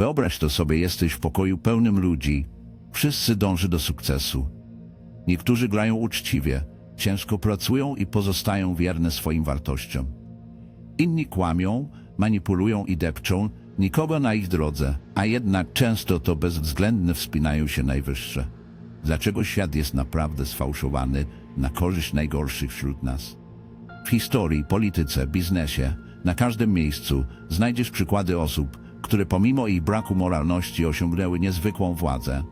Wyobraź to sobie, jesteś w pokoju pełnym ludzi. Wszyscy dąży do sukcesu. Niektórzy grają uczciwie, ciężko pracują i pozostają wierne swoim wartościom. Inni kłamią, manipulują i depczą, nikogo na ich drodze, a jednak często to bezwzględne wspinają się najwyższe. Dlaczego świat jest naprawdę sfałszowany na korzyść najgorszych wśród nas? W historii, polityce, biznesie, na każdym miejscu znajdziesz przykłady osób, które pomimo ich braku moralności osiągnęły niezwykłą władzę.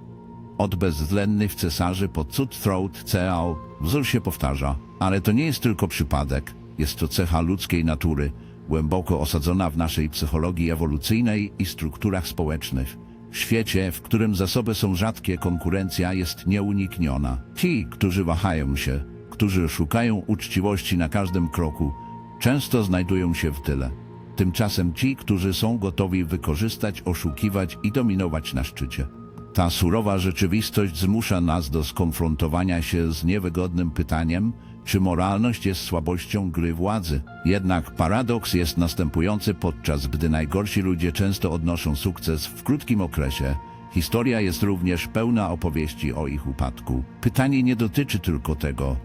Od bezwzględnych cesarzy po cutthroat ceał wzór się powtarza, ale to nie jest tylko przypadek. Jest to cecha ludzkiej natury, głęboko osadzona w naszej psychologii ewolucyjnej i strukturach społecznych. W świecie, w którym zasoby są rzadkie, konkurencja jest nieunikniona. Ci, którzy wahają się, którzy szukają uczciwości na każdym kroku, często znajdują się w tyle. Tymczasem ci, którzy są gotowi wykorzystać, oszukiwać i dominować na szczycie. Ta surowa rzeczywistość zmusza nas do skonfrontowania się z niewygodnym pytaniem, czy moralność jest słabością gry władzy. Jednak paradoks jest następujący, podczas gdy najgorsi ludzie często odnoszą sukces w krótkim okresie. Historia jest również pełna opowieści o ich upadku. Pytanie nie dotyczy tylko tego,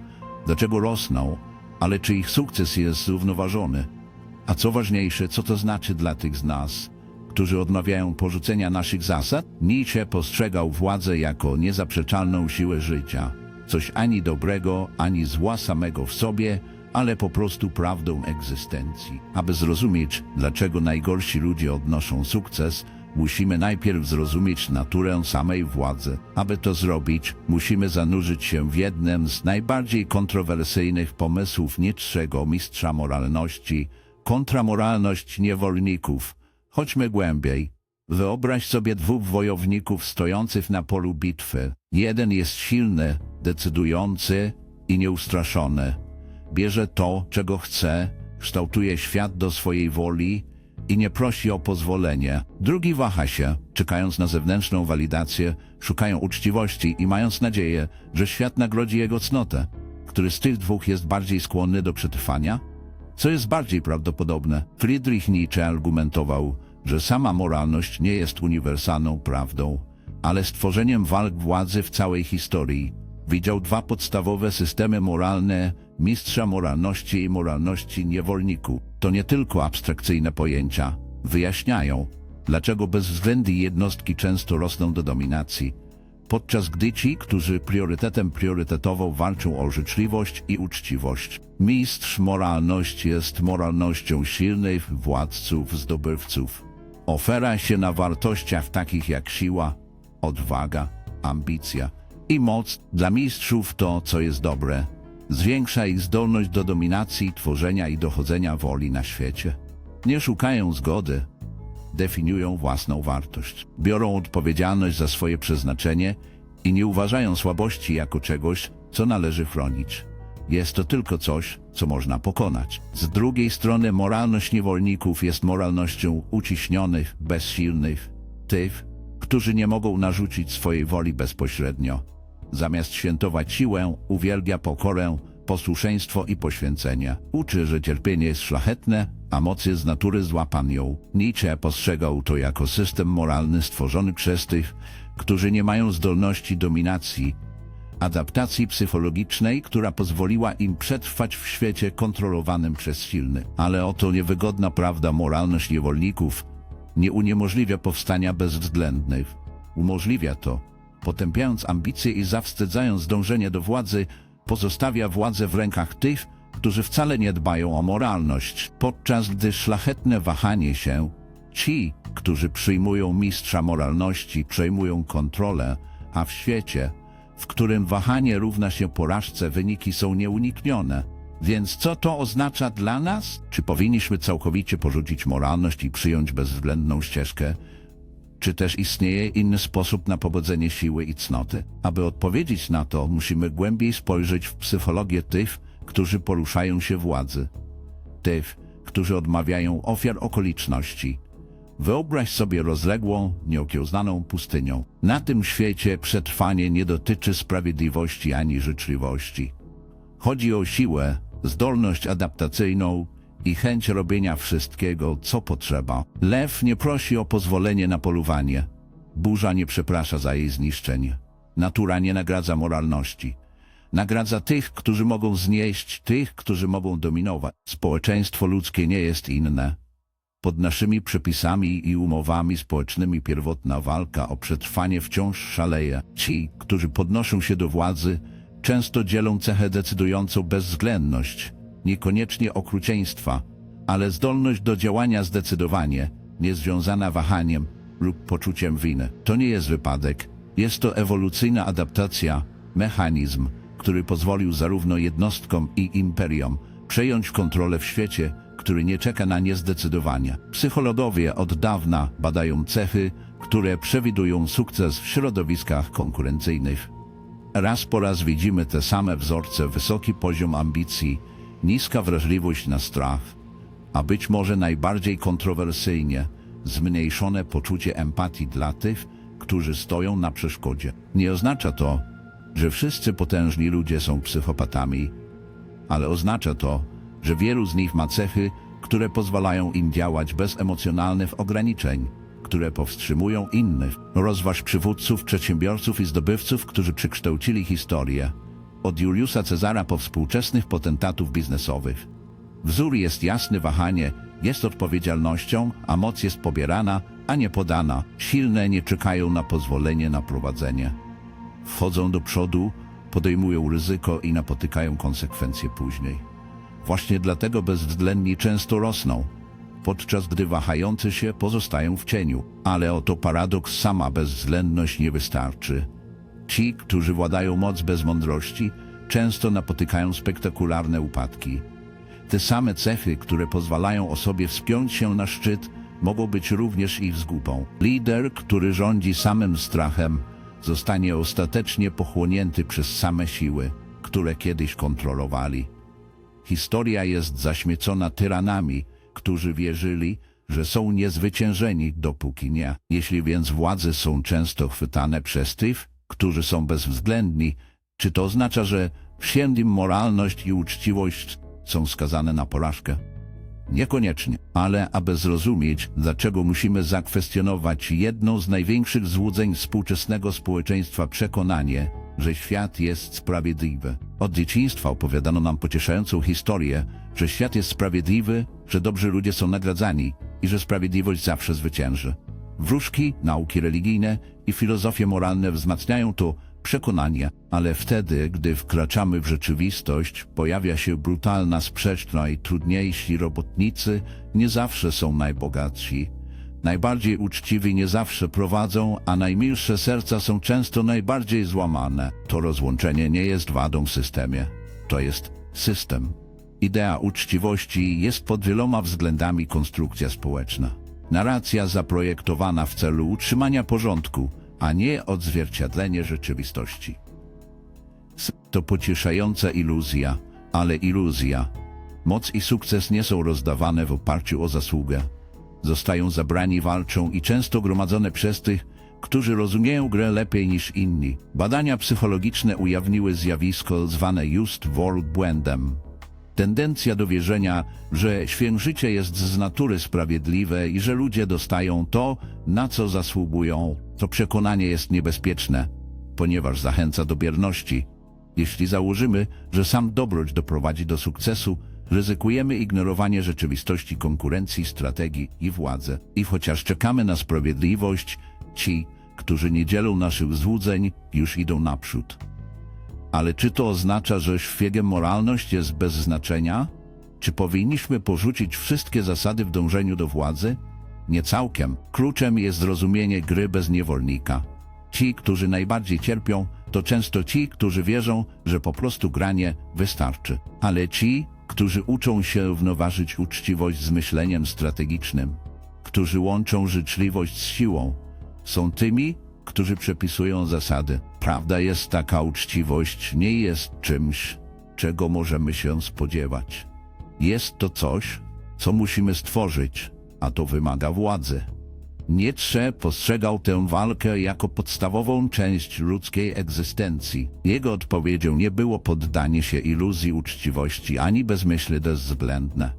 dlaczego rosną, ale czy ich sukces jest zrównoważony. A co ważniejsze, co to znaczy dla tych z nas, którzy odmawiają porzucenia naszych zasad? Nietzsche postrzegał władzę jako niezaprzeczalną siłę życia. Coś ani dobrego, ani zła samego w sobie, ale po prostu prawdą egzystencji. Aby zrozumieć, dlaczego najgorsi ludzie odnoszą sukces, musimy najpierw zrozumieć naturę samej władzy. Aby to zrobić, musimy zanurzyć się w jednym z najbardziej kontrowersyjnych pomysłów Nietzschego mistrza moralności, kontramoralność niewolników. Chodźmy głębiej. Wyobraź sobie dwóch wojowników stojących na polu bitwy. Jeden jest silny, decydujący i nieustraszony. Bierze to, czego chce, kształtuje świat do swojej woli i nie prosi o pozwolenie. Drugi waha się, czekając na zewnętrzną walidację, szukają uczciwości i mając nadzieję, że świat nagrodzi jego cnotę. Który z tych dwóch jest bardziej skłonny do przetrwania? Co jest bardziej prawdopodobne? Friedrich Nietzsche argumentował, że sama moralność nie jest uniwersalną prawdą, ale stworzeniem walk władzy w całej historii. Widział dwa podstawowe systemy moralne mistrza moralności i moralności niewolniku. To nie tylko abstrakcyjne pojęcia. Wyjaśniają, dlaczego bezwzględne jednostki często rosną do dominacji, podczas gdy ci, którzy priorytetem priorytetowo walczą o życzliwość i uczciwość. Mistrz moralności jest moralnością silnych władców, zdobywców. Ofiera się na wartościach takich jak siła, odwaga, ambicja i moc. Dla mistrzów to, co jest dobre, zwiększa ich zdolność do dominacji, tworzenia i dochodzenia woli na świecie. Nie szukają zgody, definiują własną wartość. Biorą odpowiedzialność za swoje przeznaczenie i nie uważają słabości jako czegoś, co należy chronić. Jest to tylko coś, co można pokonać. Z drugiej strony moralność niewolników jest moralnością uciśnionych, bezsilnych, tych, którzy nie mogą narzucić swojej woli bezpośrednio. Zamiast świętować siłę, uwielbia pokorę, posłuszeństwo i poświęcenie. Uczy, że cierpienie jest szlachetne, a moc jest z natury zła panią. Nietzsche postrzegał to jako system moralny stworzony przez tych, którzy nie mają zdolności dominacji, adaptacji psychologicznej, która pozwoliła im przetrwać w świecie kontrolowanym przez silny. Ale oto niewygodna prawda moralność niewolników nie uniemożliwia powstania bezwzględnych. Umożliwia to, potępiając ambicje i zawstydzając dążenie do władzy, pozostawia władzę w rękach tych, którzy wcale nie dbają o moralność, podczas gdy szlachetne wahanie się, ci, którzy przyjmują mistrza moralności, przejmują kontrolę, a w świecie, w którym wahanie równa się porażce, wyniki są nieuniknione. Więc co to oznacza dla nas? Czy powinniśmy całkowicie porzucić moralność i przyjąć bezwzględną ścieżkę? Czy też istnieje inny sposób na pobudzenie siły i cnoty? Aby odpowiedzieć na to, musimy głębiej spojrzeć w psychologię tych, którzy poruszają się władzy. Tych, którzy odmawiają ofiar okoliczności. Wyobraź sobie rozległą, nieokiełznaną pustynią. Na tym świecie przetrwanie nie dotyczy sprawiedliwości ani życzliwości. Chodzi o siłę, zdolność adaptacyjną i chęć robienia wszystkiego, co potrzeba. Lew nie prosi o pozwolenie na polowanie. Burza nie przeprasza za jej zniszczenie. Natura nie nagradza moralności. Nagradza tych, którzy mogą znieść, tych, którzy mogą dominować. Społeczeństwo ludzkie nie jest inne. Pod naszymi przepisami i umowami społecznymi pierwotna walka o przetrwanie wciąż szaleje. Ci, którzy podnoszą się do władzy, często dzielą cechę decydującą bezwzględność, niekoniecznie okrucieństwa, ale zdolność do działania zdecydowanie, niezwiązana wahaniem lub poczuciem winy. To nie jest wypadek, jest to ewolucyjna adaptacja, mechanizm, który pozwolił zarówno jednostkom i imperiom przejąć kontrolę w świecie, który nie czeka na niezdecydowanie. Psychologowie od dawna badają cechy, które przewidują sukces w środowiskach konkurencyjnych. Raz po raz widzimy te same wzorce, wysoki poziom ambicji, niska wrażliwość na strach, a być może najbardziej kontrowersyjnie zmniejszone poczucie empatii dla tych, którzy stoją na przeszkodzie. Nie oznacza to, że wszyscy potężni ludzie są psychopatami, ale oznacza to, że wielu z nich ma cechy, które pozwalają im działać bez emocjonalnych ograniczeń, które powstrzymują innych. Rozważ przywódców, przedsiębiorców i zdobywców, którzy przekształcili historię. Od Juliusa Cezara po współczesnych potentatów biznesowych. Wzór jest jasny, wahanie jest odpowiedzialnością, a moc jest pobierana, a nie podana. Silne nie czekają na pozwolenie na prowadzenie. Wchodzą do przodu, podejmują ryzyko i napotykają konsekwencje później. Właśnie dlatego bezwzględni często rosną, podczas gdy wahający się pozostają w cieniu. Ale oto paradoks, sama bezwzględność nie wystarczy. Ci, którzy władają moc bez mądrości, często napotykają spektakularne upadki. Te same cechy, które pozwalają osobie wspiąć się na szczyt, mogą być również ich zgubą. Lider, który rządzi samym strachem, zostanie ostatecznie pochłonięty przez same siły, które kiedyś kontrolowali. Historia jest zaśmiecona tyranami, którzy wierzyli, że są niezwyciężeni, dopóki nie. Jeśli więc władze są często chwytane przez tych, którzy są bezwzględni, czy to oznacza, że wszędzie moralność i uczciwość są skazane na porażkę? Niekoniecznie, ale aby zrozumieć, dlaczego musimy zakwestionować jedno z największych złudzeń współczesnego społeczeństwa przekonanie, że świat jest sprawiedliwy. Od dzieciństwa opowiadano nam pocieszającą historię, że świat jest sprawiedliwy, że dobrzy ludzie są nagradzani i że sprawiedliwość zawsze zwycięży. Wróżki, nauki religijne i filozofie moralne wzmacniają to przekonanie, ale wtedy, gdy wkraczamy w rzeczywistość, pojawia się brutalna sprzeczna i trudniejsi robotnicy nie zawsze są najbogatsi. Najbardziej uczciwi nie zawsze prowadzą, a najmilsze serca są często najbardziej złamane. To rozłączenie nie jest wadą w systemie. To jest system. Idea uczciwości jest pod wieloma względami konstrukcja społeczna. Narracja zaprojektowana w celu utrzymania porządku, a nie odzwierciedlenie rzeczywistości. To pocieszająca iluzja, ale iluzja. Moc i sukces nie są rozdawane w oparciu o zasługę. Zostają zabrani, walczą i często gromadzone przez tych, którzy rozumieją grę lepiej niż inni. Badania psychologiczne ujawniły zjawisko zwane just world błędem. Tendencja do wierzenia, że świężycie jest z natury sprawiedliwe i że ludzie dostają to, na co zasługują, to przekonanie jest niebezpieczne, ponieważ zachęca do bierności. Jeśli założymy, że sam dobroć doprowadzi do sukcesu, ryzykujemy ignorowanie rzeczywistości konkurencji, strategii i władzy. I chociaż czekamy na sprawiedliwość, ci, którzy nie dzielą naszych złudzeń, już idą naprzód. Ale czy to oznacza, że szwiegiem moralność jest bez znaczenia? Czy powinniśmy porzucić wszystkie zasady w dążeniu do władzy? Nie całkiem. Kluczem jest zrozumienie gry bez niewolnika. Ci, którzy najbardziej cierpią, to często ci, którzy wierzą, że po prostu granie wystarczy. Ale ci, którzy uczą się równoważyć uczciwość z myśleniem strategicznym, którzy łączą życzliwość z siłą, są tymi, którzy przepisują zasady. Prawda jest taka, uczciwość nie jest czymś, czego możemy się spodziewać. Jest to coś, co musimy stworzyć, a to wymaga władzy. Nietzsche postrzegał tę walkę jako podstawową część ludzkiej egzystencji. Jego odpowiedzią nie było poddanie się iluzji uczciwości ani bezmyślne bezwzględne.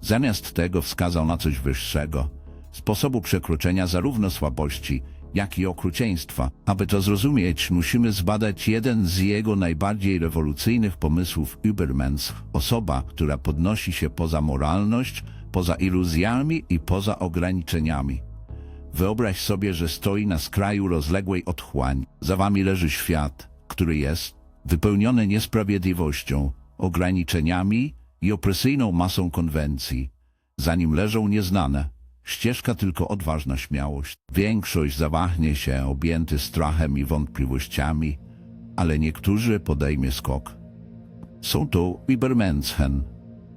Zamiast tego wskazał na coś wyższego, sposobu przekroczenia zarówno słabości, jak i okrucieństwa. Aby to zrozumieć, musimy zbadać jeden z jego najbardziej rewolucyjnych pomysłów Übermans. Osoba, która podnosi się poza moralność, poza iluzjami i poza ograniczeniami. Wyobraź sobie, że stoi na skraju rozległej otchłań. Za wami leży świat, który jest wypełniony niesprawiedliwością, ograniczeniami i opresyjną masą konwencji. Za nim leżą nieznane. Ścieżka tylko odważna śmiałość. Większość zawahnie się, objęty strachem i wątpliwościami, ale niektórzy podejmie skok. Są to Übermenschen,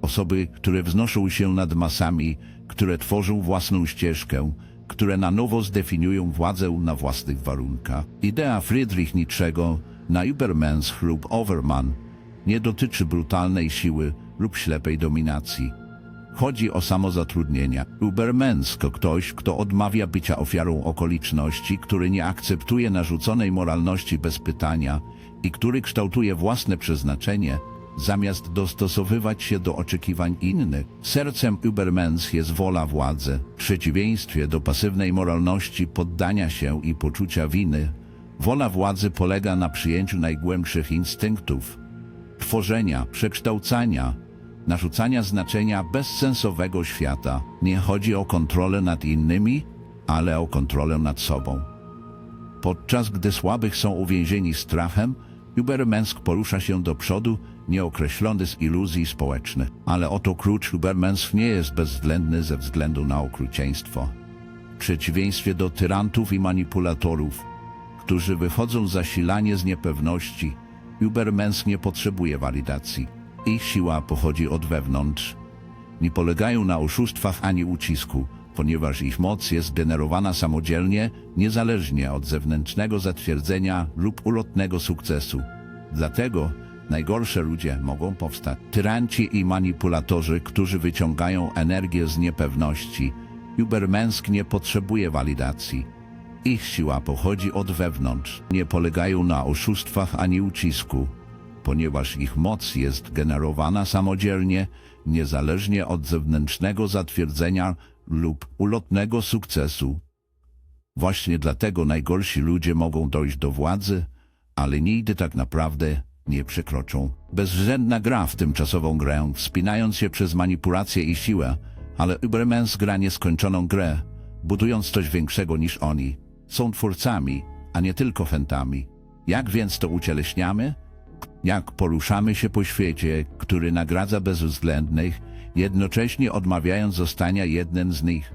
osoby, które wznoszą się nad masami, które tworzą własną ścieżkę, które na nowo zdefiniują władzę na własnych warunkach. Idea Friedrich Nietzschego na Übermensch lub Overman nie dotyczy brutalnej siły lub ślepej dominacji. Chodzi o samozatrudnienie. Übermensch to ktoś, kto odmawia bycia ofiarą okoliczności, który nie akceptuje narzuconej moralności bez pytania i który kształtuje własne przeznaczenie, zamiast dostosowywać się do oczekiwań innych. Sercem Übermensch jest wola władzy, w przeciwieństwie do pasywnej moralności poddania się i poczucia winy. Wola władzy polega na przyjęciu najgłębszych instynktów, tworzenia, przekształcania, narzucania znaczenia bezsensowego świata. Nie chodzi o kontrolę nad innymi, ale o kontrolę nad sobą. Podczas gdy słabych są uwięzieni strachem, Übermensk porusza się do przodu, nieokreślony z iluzji społecznych. Ale oto klucz Übermensk nie jest bezwzględny ze względu na okrucieństwo. W przeciwieństwie do tyrantów i manipulatorów, którzy wychodzą zasilanie z niepewności, Übermensk nie potrzebuje walidacji. Ich siła pochodzi od wewnątrz. Nie polegają na oszustwach ani ucisku, ponieważ ich moc jest generowana samodzielnie, niezależnie od zewnętrznego zatwierdzenia lub ulotnego sukcesu. Dlatego najgorsze ludzie mogą powstać. Tyranci i manipulatorzy, którzy wyciągają energię z niepewności. Übermensk nie potrzebuje walidacji. Ich siła pochodzi od wewnątrz. Nie polegają na oszustwach ani ucisku, ponieważ ich moc jest generowana samodzielnie, niezależnie od zewnętrznego zatwierdzenia lub ulotnego sukcesu. Właśnie dlatego najgorsi ludzie mogą dojść do władzy, ale nigdy tak naprawdę nie przekroczą. Bezwzględna gra w tymczasową grę, wspinając się przez manipulację i siłę, ale Übermens gra nieskończoną grę, budując coś większego niż oni. Są twórcami, a nie tylko fentami. Jak więc to ucieleśniamy? Jak poruszamy się po świecie, który nagradza bezwzględnych, jednocześnie odmawiając zostania jednym z nich?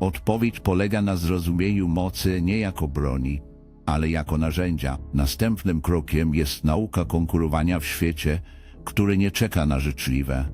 Odpowiedź polega na zrozumieniu mocy nie jako broni, ale jako narzędzia. Następnym krokiem jest nauka konkurowania w świecie, który nie czeka na życzliwe.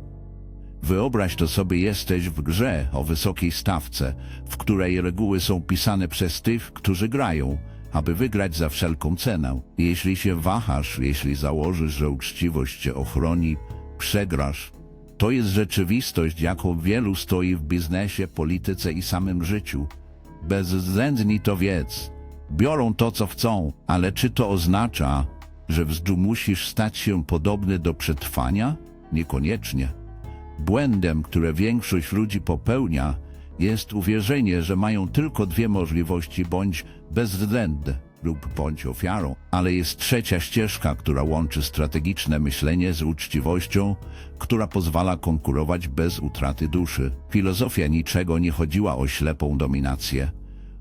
Wyobraź to sobie, jesteś w grze o wysokiej stawce, w której reguły są pisane przez tych, którzy grają, aby wygrać za wszelką cenę. Jeśli się wahasz, jeśli założysz, że uczciwość cię ochroni, przegrasz. To jest rzeczywistość, jaką wielu stoi w biznesie, polityce i samym życiu. Bezwzględni to wiedz. Biorą to, co chcą, ale czy to oznacza, że wzdłuż musisz stać się podobny do przetrwania? Niekoniecznie. Błędem, które większość ludzi popełnia, jest uwierzenie, że mają tylko dwie możliwości bądź bezwzględne lub bądź ofiarą, ale jest trzecia ścieżka, która łączy strategiczne myślenie z uczciwością, która pozwala konkurować bez utraty duszy. Filozofia niczego nie chodziła o ślepą dominację.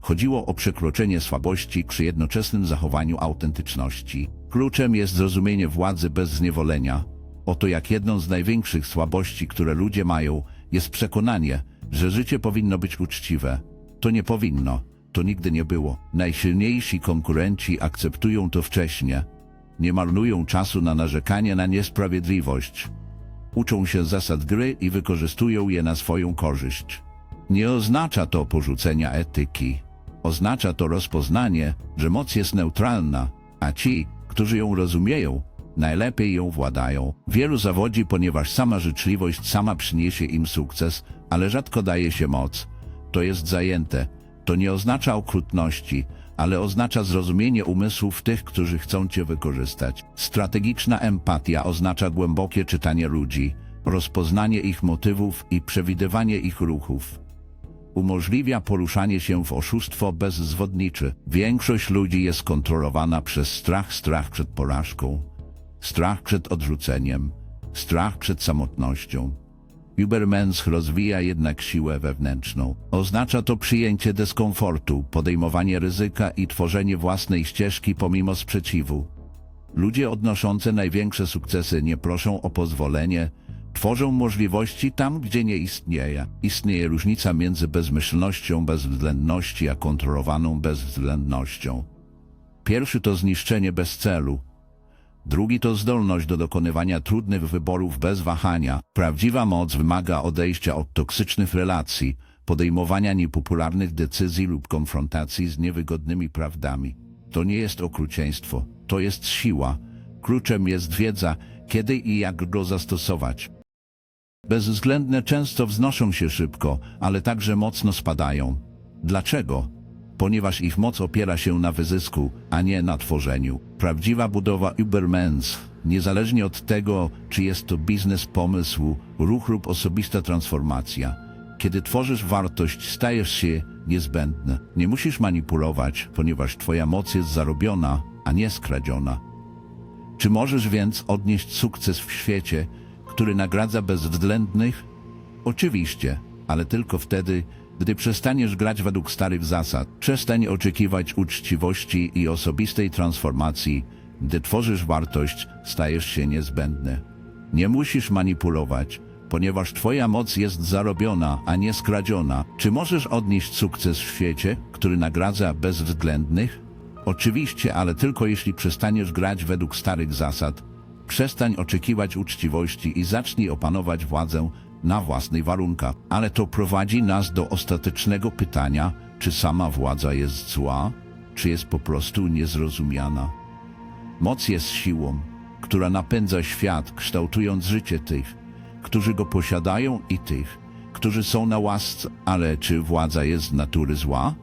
Chodziło o przekroczenie słabości przy jednoczesnym zachowaniu autentyczności. Kluczem jest zrozumienie władzy bez zniewolenia. Oto jak jedną z największych słabości, które ludzie mają, jest przekonanie, że życie powinno być uczciwe. To nie powinno, to nigdy nie było. Najsilniejsi konkurenci akceptują to wcześnie. Nie marnują czasu na narzekanie na niesprawiedliwość. Uczą się zasad gry i wykorzystują je na swoją korzyść. Nie oznacza to porzucenia etyki. Oznacza to rozpoznanie, że moc jest neutralna, a ci, którzy ją rozumieją, najlepiej ją władają. Wielu zawodzi, ponieważ sama życzliwość sama przyniesie im sukces, ale rzadko daje się moc. To jest zajęte. To nie oznacza okrutności, ale oznacza zrozumienie umysłów tych, którzy chcą cię wykorzystać. Strategiczna empatia oznacza głębokie czytanie ludzi, rozpoznanie ich motywów i przewidywanie ich ruchów. Umożliwia poruszanie się w oszustwo bezzwodniczy. Większość ludzi jest kontrolowana przez strach, strach przed porażką, strach przed odrzuceniem, strach przed samotnością. Übermensch rozwija jednak siłę wewnętrzną. Oznacza to przyjęcie dyskomfortu, podejmowanie ryzyka i tworzenie własnej ścieżki pomimo sprzeciwu. Ludzie odnoszący największe sukcesy nie proszą o pozwolenie, tworzą możliwości tam, gdzie nie istnieje. Istnieje różnica między bezmyślnością bezwzględności a kontrolowaną bezwzględnością. Pierwszy to zniszczenie bez celu, Drugi to zdolność do dokonywania trudnych wyborów bez wahania. Prawdziwa moc wymaga odejścia od toksycznych relacji, podejmowania niepopularnych decyzji lub konfrontacji z niewygodnymi prawdami. To nie jest okrucieństwo, to jest siła. Kluczem jest wiedza, kiedy i jak go zastosować. Bezwzględne często wznoszą się szybko, ale także mocno spadają. Dlaczego? Ponieważ ich moc opiera się na wyzysku, a nie na tworzeniu. Prawdziwa budowa Übermens, niezależnie od tego, czy jest to biznes pomysłu, ruch lub osobista transformacja. Kiedy tworzysz wartość, stajesz się niezbędny. Nie musisz manipulować, ponieważ twoja moc jest zarobiona, a nie skradziona. Czy możesz więc odnieść sukces w świecie, który nagradza bezwzględnych? Oczywiście, ale tylko wtedy, gdy przestaniesz grać według starych zasad. Przestań oczekiwać uczciwości i osobistej transformacji. Gdy tworzysz wartość, stajesz się niezbędny. Nie musisz manipulować, ponieważ twoja moc jest zarobiona, a nie skradziona. Czy możesz odnieść sukces w świecie, który nagradza bezwzględnych? Oczywiście, ale tylko jeśli przestaniesz grać według starych zasad. Przestań oczekiwać uczciwości i zacznij opanować władzę na własnych warunkach. Ale to prowadzi nas do ostatecznego pytania, czy sama władza jest zła, czy jest po prostu niezrozumiana. Moc jest siłą, która napędza świat, kształtując życie tych, którzy go posiadają i tych, którzy są na łasce. Ale czy władza jest z natury zła?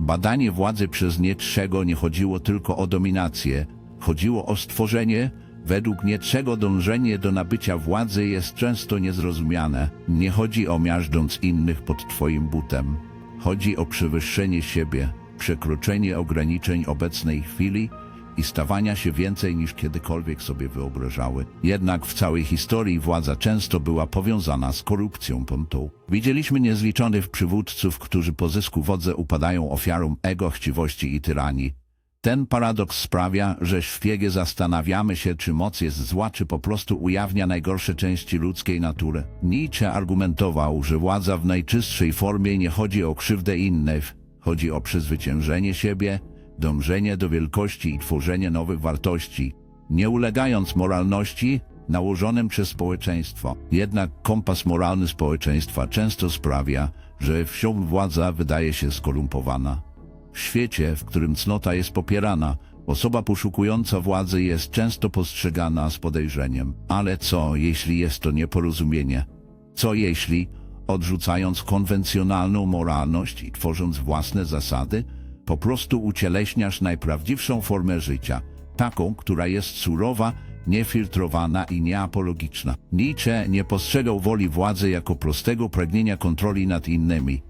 Badanie władzy przez Nietzschego nie chodziło tylko o dominację, chodziło o stworzenie, według Nietzschego dążenie do nabycia władzy jest często niezrozumiane. Nie chodzi o miażdżąc innych pod twoim butem. Chodzi o przewyższenie siebie, przekroczenie ograniczeń obecnej chwili i stawania się więcej niż kiedykolwiek sobie wyobrażały. Jednak w całej historii władza często była powiązana z korupcją pontą. Widzieliśmy niezliczonych przywódców, którzy po zysku wodze upadają ofiarą ego, chciwości i tyranii. Ten paradoks sprawia, że szpiegi zastanawiamy się, czy moc jest zła, czy po prostu ujawnia najgorsze części ludzkiej natury. Nietzsche argumentował, że władza w najczystszej formie nie chodzi o krzywdę innych, chodzi o przezwyciężenie siebie, dążenie do wielkości i tworzenie nowych wartości, nie ulegając moralności nałożonym przez społeczeństwo. Jednak kompas moralny społeczeństwa często sprawia, że wsią władza wydaje się skorumpowana. W świecie, w którym cnota jest popierana, osoba poszukująca władzy jest często postrzegana z podejrzeniem. Ale co, jeśli jest to nieporozumienie? Co jeśli, odrzucając konwencjonalną moralność i tworząc własne zasady, po prostu ucieleśniasz najprawdziwszą formę życia, taką, która jest surowa, niefiltrowana i nieapologiczna. Nietzsche nie postrzegał woli władzy jako prostego pragnienia kontroli nad innymi.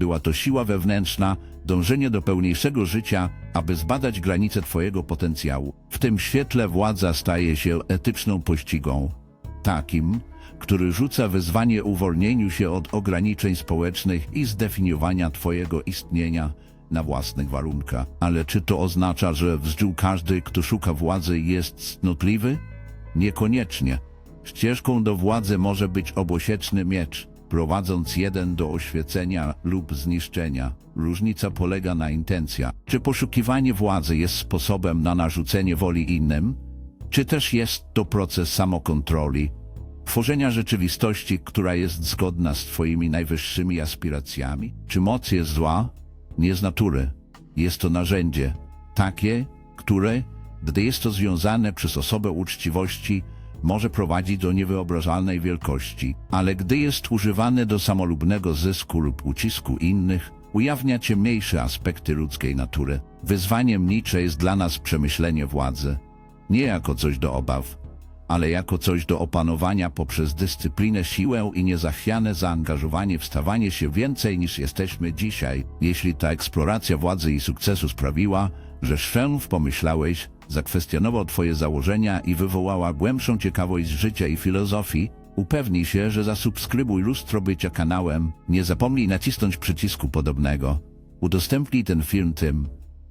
Była to siła wewnętrzna, dążenie do pełniejszego życia, aby zbadać granice Twojego potencjału. W tym świetle władza staje się etyczną pościgą. Takim, który rzuca wyzwanie uwolnieniu się od ograniczeń społecznych i zdefiniowania Twojego istnienia na własnych warunkach. Ale czy to oznacza, że wzdłuż każdy, kto szuka władzy jest cnotliwy? Niekoniecznie. Ścieżką do władzy może być obosieczny miecz, prowadząc jeden do oświecenia lub zniszczenia. Różnica polega na intencja. Czy poszukiwanie władzy jest sposobem na narzucenie woli innym? Czy też jest to proces samokontroli, tworzenia rzeczywistości, która jest zgodna z Twoimi najwyższymi aspiracjami? Czy moc jest zła? Nie z natury. Jest to narzędzie, takie, które, gdy jest to związane przez osobę uczciwości, może prowadzić do niewyobrażalnej wielkości, ale gdy jest używane do samolubnego zysku lub ucisku innych, ujawnia ciemniejsze aspekty ludzkiej natury. Wyzwaniem Nietzsche jest dla nas przemyślenie władzy, nie jako coś do obaw, ale jako coś do opanowania poprzez dyscyplinę, siłę i niezachwiane zaangażowanie w stawanie się więcej niż jesteśmy dzisiaj. Jeśli ta eksploracja władzy i sukcesu sprawiła, że szef pomyślałeś, zakwestionował Twoje założenia i wywołała głębszą ciekawość życia i filozofii, upewnij się, że zasubskrybuj lustro bycia kanałem, nie zapomnij nacisnąć przycisku podobnego. Udostępnij ten film tym,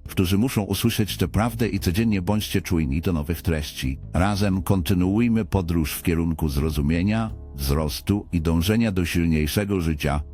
którzy muszą usłyszeć tę prawdę i codziennie bądźcie czujni do nowych treści. Razem kontynuujmy podróż w kierunku zrozumienia, wzrostu i dążenia do silniejszego życia.